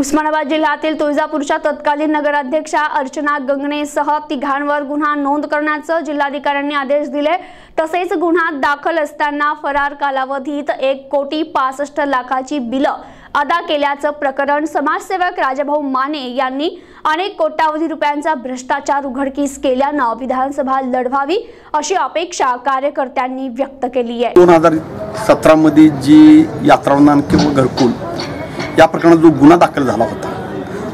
उस्मानाबाद जिल्ह्यातील तुळजापूरच्या तत्कालीन नगराध्यक्षा अर्चना गंगणेसह तिघांवर गुन्हा नोंद करण्याचं जिल्हाधिकाऱ्यांनी आदेश दिले. तसेच गुन्ह्यात दाखल असताना फरार कालावधीत एक कोटी पासष्ट लाखाची बिलं अदा केल्याचं प्रकरण समाजसेवक राजाभाऊ माने यांनी अनेक कोट्यावधी रुपयांचा भ्रष्टाचार उघडकीस केल्यानं विधानसभा लढवावी अशी अपेक्षा कार्यकर्त्यांनी व्यक्त केली आहे. दोन हजार सतरामध्ये जी यात्रावनान किंवा घरकुल या प्रकरणात जो गुन्हा दाखल झाला होता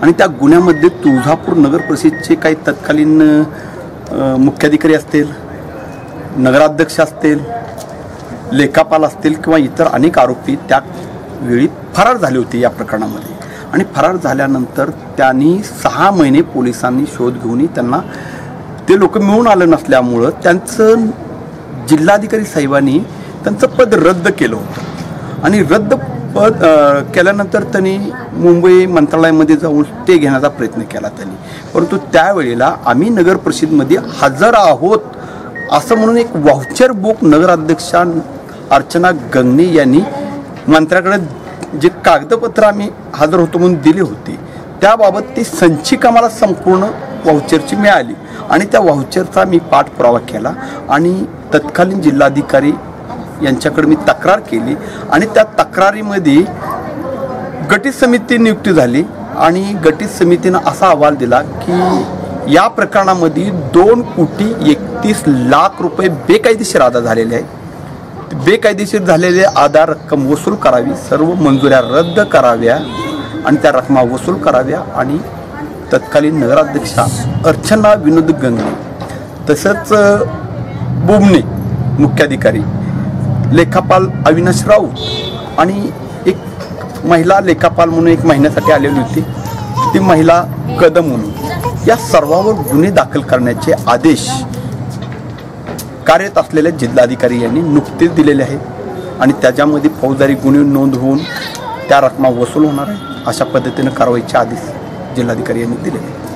आणि त्या गुन्ह्यामध्ये तुळजापूर नगर परिषदचे काही तत्कालीन मुख्याधिकारी असतील नगराध्यक्ष असतील लेखापाल असतील किंवा इतर अनेक आरोपी त्या वेळी फरार झाले होते या प्रकरणामध्ये. आणि फरार झाल्यानंतर त्यांनी सहा महिने पोलिसांनी शोध घेऊनही त्यांना ते लोक मिळून आलं नसल्यामुळं त्यांचं जिल्हाधिकारी साहेबांनी त्यांचं पद रद्द केलं होतं. आणि रद्द पद केल्यानंतर त्यांनी मुंबई मंत्रालयामध्ये जाऊन ते घेण्याचा प्रयत्न केला त्यांनी. परंतु त्यावेळेला आम्ही नगर परिषदमध्ये हजर आहोत असं म्हणून एक व्हाउचर बुक नगराध्यक्षा अर्चना गंगणे यांनी मंत्र्याकडे जे कागदपत्र आम्ही हजर होतो म्हणून दिली होती त्याबाबत ती संचिका मला संपूर्ण व्हाउचरची मिळाली आणि त्या व्हाउचरचा मी पाठपुरावा केला आणि तत्कालीन जिल्हाधिकारी यांच्याकडे मी तक्रार केली आणि त्या तक्रारीमध्ये गटित समिती नियुक्ती झाली आणि गटित समितीनं असा अहवाल दिला की या प्रकरणामध्ये दोन कोटी एकतीस लाख रुपये बेकायदेशीर आधार झालेले आहेत. बेकायदेशीर झालेले आधार रक्कम वसूल करावी सर्व मंजुऱ्या रद्द कराव्या आणि त्या रकमा वसूल कराव्या आणि तत्कालीन नगराध्यक्षा अर्चना विनोद गंगणे तसंच अ, मुख्याधिकारी लेखापाल अविनाश राऊत आणि एक महिला लेखापाल म्हणून एक महिन्यासाठी आलेली होती. ती महिला कदम म्हणून. या सर्वावर गुन्हे दाखल करण्याचे आदेश कार्यरत असलेल्या जिल्हाधिकारी यांनी नुकतेच दिलेले आहेत आणि त्याच्यामध्ये फौजदारी गुन्हे नोंद होऊन त्या रकमा वसूल होणार आहे अशा पद्धतीनं कारवाईचे आदेश जिल्हाधिकारी यांनी दिलेले आहेत.